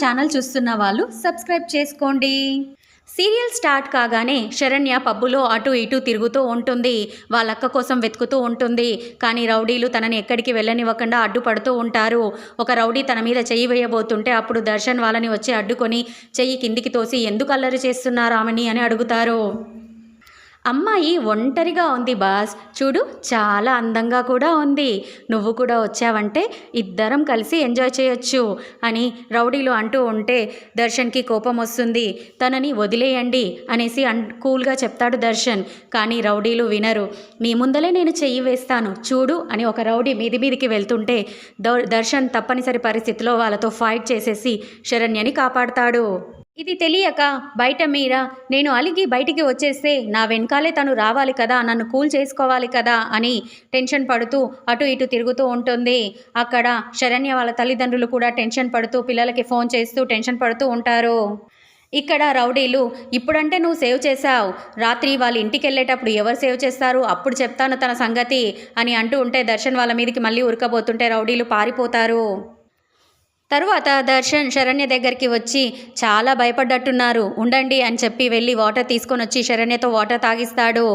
Channel చూస్తున్న వాళ్ళు subscribe చేసుకోండి. సీరియల్ స్టార్ట్ కాగానే శరణ్య పబ్బులో అటు ఇటు తిరుగుతూ ఉంటుంది. వాళ్ళ అక్క కోసం వెతుకుతూ ఉంటుంది. కానీ రౌడీలు తనని ఎక్కడికి వెళ్ళనివ్వకుండా అడ్డుపడుతూ ఉంటారు. ఒక రౌడీ తన మీద చెయ్యి వేయబోతుంటే అప్పుడు దర్శన్ వాళ్ళని వచ్చి అడ్డుకొని చెయ్యి కిందికి తోసి ఎందుకు అల్లరి చేస్తున్నారు ఆమెని అని అడుగుతారు. అమ్మాయి ఒంటరిగా ఉంది బాస్. చూడు చాలా అందంగా కూడా ఉంది. నువ్వు కూడా వచ్చావంటే ఇద్దరం కలిసి ఎంజాయ్ చేయొచ్చు అని రౌడీలు అంటూ ఉంటే దర్శన్కి కోపం వస్తుంది. తనని వదిలేయండి అనేసి అన్ కూల్గా చెప్తాడు దర్శన్. కానీ రౌడీలు వినరు. నీ ముందలే నేను చెయ్యి వేస్తాను. చూడు అని ఒక రౌడీ మీది మీదికి వెళ్తుంటే దౌ- దర్శన్ తప్పనిసరి పరిస్థితిలో వాళ్ళతో ఫైట్ చేసేసి శరణ్యని కాపాడతాడు. ఇది తెలియక బయట మీర నేను అలిగి బయటికి వచ్చేస్తే నా వెనకాలే తను రావాలి కదా నన్ను కూల్ చేసుకోవాలి కదా అని టెన్షన్ పడుతూ అటు ఇటు తిరుగుతూ ఉంటుంది. అక్కడ శరణ్య వాళ్ళ తల్లిదండ్రులు కూడా టెన్షన్ పడుతూ పిల్లలకి ఫోన్ చేస్తూ టెన్షన్ పడుతూ ఉంటారు. ఇక్కడ రౌడీలు ఇప్పుడంటే నువ్వు సేవ్ చేశావు. రాత్రి వాళ్ళ ఇంటికి వెళ్ళేటప్పుడు ఎవరు సేవ్ చేస్తారు? అప్పుడు చెప్తాను తన సంగతి అని అంటూ ఉంటే దర్శన్ వాళ్ళ మీదకి మళ్ళీ ఉరకబోతుంటే రౌడీలు పారిపోతారు. తరువాత దర్శన్ శరణ్య దగ్గరికి వచ్చి చాలా భయపడ్డట్టున్నారు ఉండండి అని చెప్పి వెళ్ళి వాటర్ తీసుకొని వచ్చి శరణ్యతో వాటర్ తాగిస్తాడు.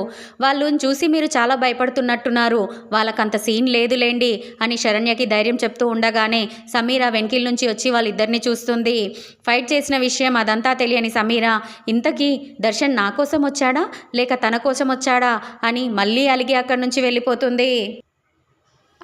వాళ్ళు చూసి మీరు చాలా భయపడుతున్నట్టున్నారు వాళ్ళకంత సీన్ లేదులేండి అని శరణ్యకి ధైర్యం చెప్తూ ఉండగానే సమీర వెంకిల్ నుంచి వచ్చి వాళ్ళిద్దరిని చూస్తుంది. ఫైట్ చేసిన విషయం అదంతా తెలియని సమీర ఇంతకీ దర్శన్ నా కోసం వచ్చాడా లేక తన కోసం వచ్చాడా అని మళ్ళీ అలిగి అక్కడి నుంచి వెళ్ళిపోతుంది.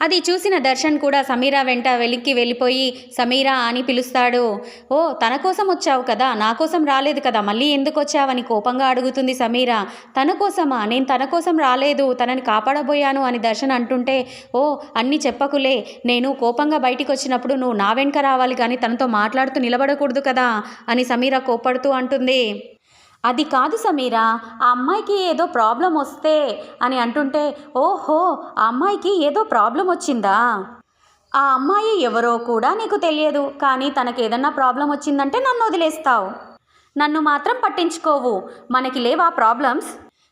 అది చూసిన దర్శన్ కూడా సమీరా వెంట వెలిక్కి వెళ్ళిపోయి సమీరా అని పిలుస్తాడు. ఓ తన కోసం వచ్చావు కదా? నా కోసం రాలేదు కదా? మళ్ళీ ఎందుకు వచ్చావని కోపంగా అడుగుతుంది సమీరా. తన కోసమా? నేను తన కోసం రాలేదు. తనని కాపాడబోయాను అని దర్శన్ అంటుంటే ఓ అన్నీ చెప్పకులే. నేను కోపంగా బయటికి వచ్చినప్పుడు నువ్వు నా వెంక రావాలి కానీ తనతో మాట్లాడుతూ నిలబడకూడదు కదా? అని సమీరా కోపడుతూ అంటుంది. అది కాదు సమీరా ఆ అమ్మాయికి ఏదో ప్రాబ్లం వస్తే అని అంటుంటే ఓహో ఆ అమ్మాయికి ఏదో ప్రాబ్లం వచ్చిందా? ఆ అమ్మాయి ఎవరో కూడా నీకు తెలియదు కానీ తనకి ఏదన్నా ప్రాబ్లం వచ్చిందంటే నన్ను వదిలేస్తావు. నన్ను మాత్రం పట్టించుకోవు. మనకి లేవా ప్రాబ్లమ్స్?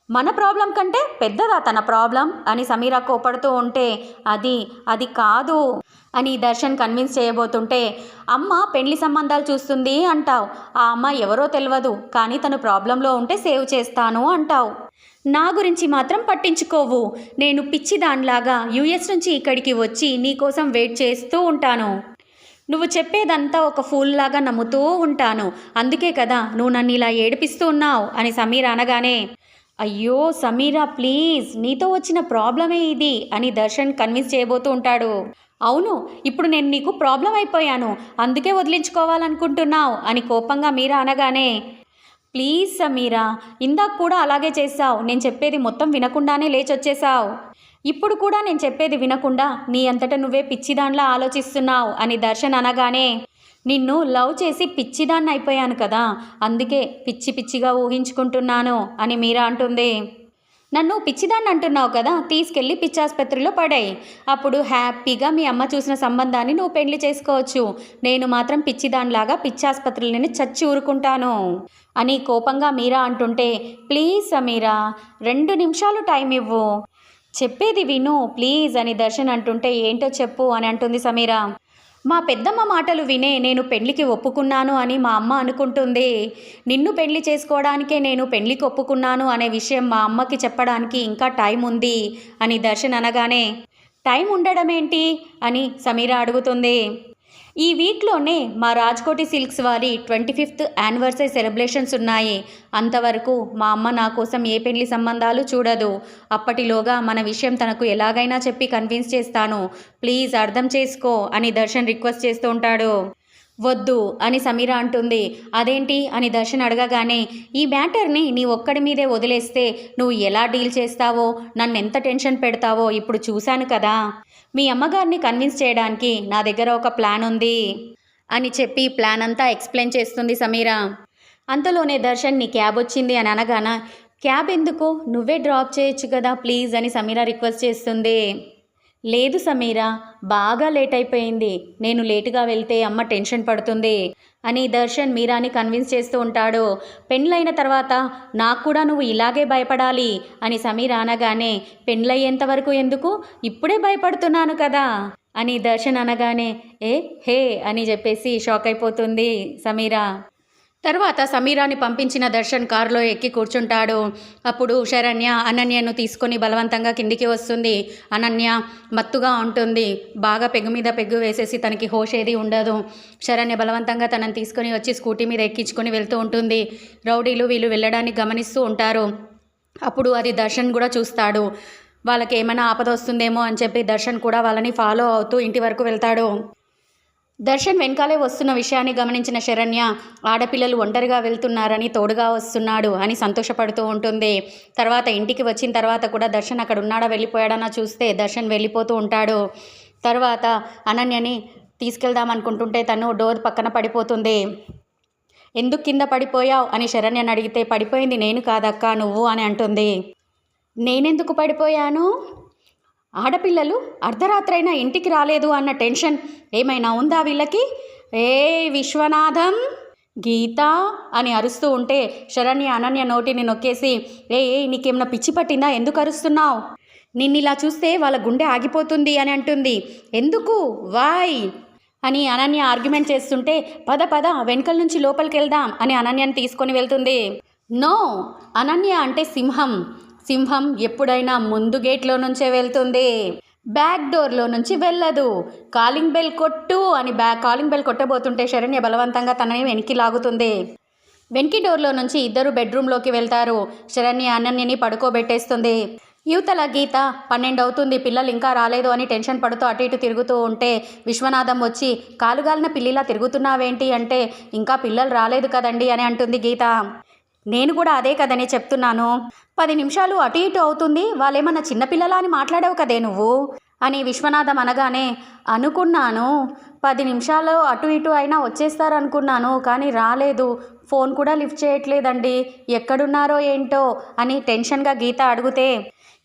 మన ప్రాబ్లం కంటే పెద్దదా తన ప్రాబ్లం? అని సమీరా కోపడుతూ ఉంటే అది అది కాదు. అని దర్శన్ కన్విన్స్ చేయబోతుంటే అమ్మ పెళ్ళి సంబంధాలు చూస్తుంది అంటావు. ఆ అమ్మ ఎవరో తెలియదు కానీ తను ప్రాబ్లంలో ఉంటే సేవ్ చేస్తాను అంటావు. నా గురించి మాత్రం పట్టించుకోవు. నేను పిచ్చి దానిలాగా యుఎస్ నుంచి ఇక్కడికి వచ్చి నీకోసం వెయిట్ చేస్తూ ఉంటాను. నువ్వు చెప్పేదంతా ఒక ఫూల్ లాగా నమ్ముతూ ఉంటాను. అందుకే కదా నువ్వు నన్ను ఇలా ఏడిపిస్తూ ఉన్నావు అని సమీర్ అనగానే అయ్యో సమీరా ప్లీజ్ నీతో వచ్చిన ప్రాబ్లమే ఇది అని దర్శన్ కన్విన్స్ చేయబోతూ ఉంటాడు. అవును ఇప్పుడు నేను నీకు ప్రాబ్లం అయిపోయాను అందుకే వదిలించుకోవాలనుకుంటున్నావు అని కోపంగా మీరా అనగానే ప్లీజ్ సమీరా ఇందాక కూడా అలాగే చేశావు నేను చెప్పేది మొత్తం వినకుండానే లేచొచ్చేశావు. ఇప్పుడు కూడా నేను చెప్పేది వినకుండా నీ అంతట నువ్వే పిచ్చిదాన్లా ఆలోచిస్తున్నావు అని దర్శన్ అనగానే నిన్ను లవ్ చేసి పిచ్చిదాన్ని అయిపోయాను కదా అందుకే పిచ్చి పిచ్చిగా ఊహించుకుంటున్నాను అని మీరా అంటుంది. నన్ను పిచ్చిదాన్ని అంటున్నావు కదా తీసుకెళ్ళి పిచ్చాసుపత్రిలో పడాయి. అప్పుడు హ్యాపీగా మీ అమ్మ చూసిన సంబంధాన్ని నువ్వు పెళ్ళి చేసుకోవచ్చు. నేను మాత్రం పిచ్చిదానిలాగా పిచ్చాసుపత్రిని చచ్చి ఊరుకుంటాను. అని కోపంగా మీరా అంటుంటే ప్లీజ్ సమీరా రెండు నిమిషాలు టైం ఇవ్వు. చెప్పేది విను ప్లీజ్ అని దర్శన్ అంటుంటే ఏంటో చెప్పు అని అంటుంది సమీరా. మా పెద్దమ్మ మాటలు వినే నేను పెళ్ళికి ఒప్పుకున్నాను అని మా అమ్మ అనుకుంటుంది. నిన్ను పెళ్ళి చేసుకోవడానికే నేను పెళ్ళికి ఒప్పుకున్నాను అనే విషయం మా అమ్మకి చెప్పడానికి ఇంకా టైం ఉంది అని దర్శన్ అనగానే టైం ఉండడం ఏంటి అని సమీర అడుగుతుంది. ఈ వీక్లోనే మా రాజ్కోటి సిల్క్స్ వారి ట్వంటీ ఫిఫ్త్ యానివర్సరీ సెలబ్రేషన్స్ ఉన్నాయి. అంతవరకు మా అమ్మ నా కోసం ఏ పెళ్ళి సంబంధాలు చూడదు. అప్పటిలోగా మన విషయం తనకు ఎలాగైనా చెప్పి కన్విన్స్ చేస్తాను. ప్లీజ్ అర్థం చేసుకో అని దర్శన్ రిక్వెస్ట్ చేస్తూ ఉంటాడు. వద్దు అని సమీర అంటుంది. అదేంటి? అని దర్శన్ అడగగానే ఈ మ్యాటర్ని నీ ఒక్కడి మీదే వదిలేస్తే నువ్వు ఎలా డీల్ చేస్తావో? నన్ను ఎంత టెన్షన్ పెడతావో ఇప్పుడు చూశాను కదా. మీ అమ్మగారిని కన్విన్స్ చేయడానికి నా దగ్గర ఒక ప్లాన్ ఉంది అని చెప్పి ప్లాన్ అంతా ఎక్స్ప్లెయిన్ చేస్తుంది సమీర. అంతలోనే దర్శన్ నీ క్యాబ్ వచ్చింది అని అనగాన క్యాబ్ ఎందుకు? నువ్వే డ్రాప్ చేయొచ్చు కదా ప్లీజ్ అని సమీర రిక్వెస్ట్ చేస్తుంది. లేదు సమీరా బాగా లేట్ అయిపోయింది నేను లేటుగా వెళ్తే అమ్మ టెన్షన్ పడుతుంది అని దర్శన్ మీరాని కన్విన్స్ చేస్తూ ఉంటాడు. పెండ్లైన తర్వాత నాకు కూడా నువ్వు ఇలాగే భయపడాలి అని సమీర్ అనగానే పెండ్లయ్యేంతవరకు ఎందుకు? ఇప్పుడే భయపడుతున్నాను కదా అని దర్శన్ అనగానే ఏ హే అని చెప్పేసి షాక్ అయిపోతుంది సమీరా. తర్వాత సమీరాని పంపించిన దర్శన్ కారులో ఎక్కి కూర్చుంటాడు. అప్పుడు శరణ్య అనన్యను తీసుకొని బలవంతంగా కిందికి వస్తుంది. అనన్య మత్తుగా ఉంటుంది. బాగా పెగ్గు మీద పెగ్గు వేసేసి తనకి హోష్ ఏది ఉండదు. శరణ్య బలవంతంగా తనని తీసుకొని వచ్చి స్కూటీ మీద ఎక్కించుకొని వెళ్తూ ఉంటుంది. రౌడీలు వీళ్ళు వెళ్ళడానికి గమనిస్తూ ఉంటారు. అప్పుడు అది దర్శన్ కూడా చూస్తాడు. వాళ్ళకి ఏమైనా ఆపద వస్తుందేమో అని చెప్పి దర్శన్ కూడా వాళ్ళని ఫాలో అవుతూ ఇంటి వరకు వెళ్తాడు. దర్శన్ వెనకాలే వస్తున్న విషయాన్ని గమనించిన శరణ్య ఆడపిల్లలు ఒంటరిగా వెళ్తున్నారని తోడుగా వస్తున్నాడు అని సంతోషపడుతూ ఉంటుంది. తర్వాత ఇంటికి వచ్చిన తర్వాత కూడా దర్శన్ అక్కడ ఉన్నాడా వెళ్ళిపోయాడన్నా చూస్తే దర్శన్ వెళ్ళిపోతూ ఉంటాడు. తర్వాత అనన్యని తీసుకెళ్దాం అనుకుంటుంటే తను డోర్ పక్కన పడిపోతుంది. ఎందుకు కింద పడిపోయావు? అని శరణ్యని అడిగితే పడిపోయింది నేను కాదక్క నువ్వు అని అంటుంది. నేనెందుకు పడిపోయాను? ఆడపిల్లలు అర్ధరాత్రైనా ఇంటికి రాలేదు అన్న టెన్షన్ ఏమైనా ఉందా వీళ్ళకి? ఏ విశ్వనాథం! గీత! అని అరుస్తూ ఉంటే శరణ్య అనన్య నోటిని నొక్కేసి ఏ ఏ నీకేమైనా పిచ్చి పట్టిందా? ఎందుకు అరుస్తున్నావు? నిన్ను ఇలా చూస్తే వాళ్ళ గుండె ఆగిపోతుంది అని అంటుంది. ఎందుకు? వాయ్ అని అనన్య ఆర్గ్యుమెంట్ చేస్తుంటే పద పద వెనకల నుంచి లోపలికి వెళ్దాం అని అనన్యని తీసుకొని వెళ్తుంది. నో! అనన్య అంటే సింహం. సింహం ఎప్పుడైనా ముందు గేట్లో నుంచే వెళ్తుంది. బ్యాక్ డోర్లో నుంచి వెళ్ళదు. కాలింగ్ బెల్ కొట్టు అని బ్యా కాలింగ్ బెల్ కొట్టబోతుంటే శరణ్య బలవంతంగా తనని వెనక్కి లాగుతుంది. వెనక్కి డోర్లో నుంచి ఇద్దరు బెడ్రూమ్లోకి వెళ్తారు. శరణ్య అనన్యని పడుకోబెట్టేస్తుంది. యువతల గీత పన్నెండు అవుతుంది పిల్లలు ఇంకా రాలేదు అని టెన్షన్ పడుతూ అటు ఇటు తిరుగుతూ ఉంటే విశ్వనాథం వచ్చి కాలుగాలిన పిల్లిలా తిరుగుతున్నావేంటి? అంటే ఇంకా పిల్లలు రాలేదు కదండి అని అంటుంది గీత. నేను కూడా అదే కదనే చెప్తున్నాను. పది నిమిషాలు అటు ఇటు అవుతుంది వాళ్ళేమన్నా చిన్నపిల్లలా అని మాట్లాడావు కదే నువ్వు? అని విశ్వనాథం అనగానే అనుకున్నాను. పది నిమిషాలు అటు ఇటు అయినా వచ్చేస్తారు అనుకున్నాను కానీ రాలేదు. ఫోన్ కూడా లిఫ్ట్ చేయట్లేదండి. ఎక్కడున్నారో ఏంటో అని టెన్షన్గా గీత అడిగితే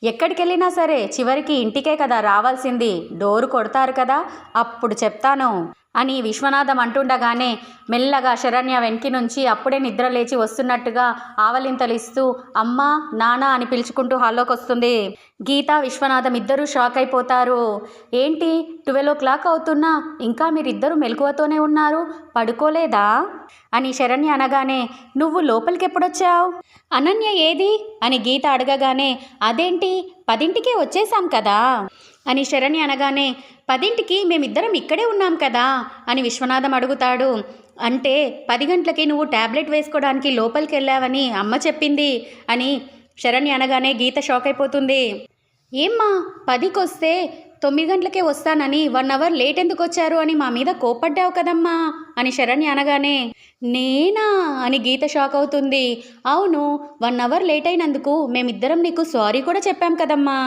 ఎక్కడికెళ్ళినా సరే చివరికి ఇంటికే కదా రావాల్సింది. డోరు కొడతారు కదా అప్పుడు చెప్తాను. అని విశ్వనాథం అంటుండగానే మెల్లగా శరణ్య వెనక్కి నుంచి అప్పుడే నిద్ర లేచి వస్తున్నట్టుగా ఆవలింతలిస్తూ అమ్మా నానా అని పిలుచుకుంటూ హాల్లోకి వస్తుంది గీత విశ్వనాథం ఇద్దరూ షాక్ అయిపోతారు ఏంటి ట్వెల్వ్ ఓ క్లాక్ అవుతున్నా? ఇంకా మీరిద్దరూ మెలకువతోనే ఉన్నారు? పడుకోలేదా? అని శరణ్య అనగానే నువ్వు లోపలికి ఎప్పుడొచ్చావు అనన్య ఏది? అని గీత అడగగానే అదేంటి? పదింటికే వచ్చేసాం కదా? అని శరణ్య అనగానే పదింటికి మేమిద్దరం ఇక్కడే ఉన్నాం కదా? అని విశ్వనాథం అడుగుతాడు. అంటే పది గంటలకి నువ్వు ట్యాబ్లెట్ వేసుకోవడానికి లోపలికి వెళ్ళావని అమ్మ చెప్పింది అని శరణ్య అనగానే గీత షాక్ అయిపోతుంది ఏమ్మా పదికొస్తే తొమ్మిది గంటలకే వస్తానని వన్ అవర్ లేట్ ఎందుకు వచ్చారు అని మా మీద కోపడ్డావు కదమ్మా? అని శరణ్య అనగానే నేనా? అని గీత షాక్ అవుతుంది అవును వన్ అవర్ లేట్ అయినందుకు మేమిద్దరం నీకు సారీ కూడా చెప్పాం కదమ్మా.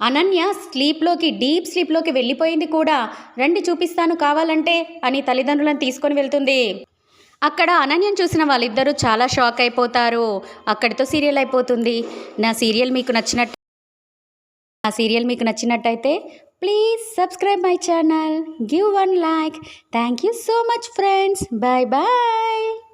అనన్య స్లీప్లోకి డీప్ స్లీప్లోకి వెళ్ళిపోయింది కూడా. రండి చూపిస్తాను కావాలంటే అని తల్లిదండ్రులను తీసుకొని వెళ్తుంది. అక్కడ అనన్యం చూసిన వాళ్ళిద్దరూ చాలా షాక్ అయిపోతారు. అక్కడితో సీరియల్ అయిపోతుంది. నా సీరియల్ మీకు నచ్చినట్టు నా సీరియల్ మీకు నచ్చినట్టయితే please subscribe my channel. Give one like. Thank you so much friends. Bye bye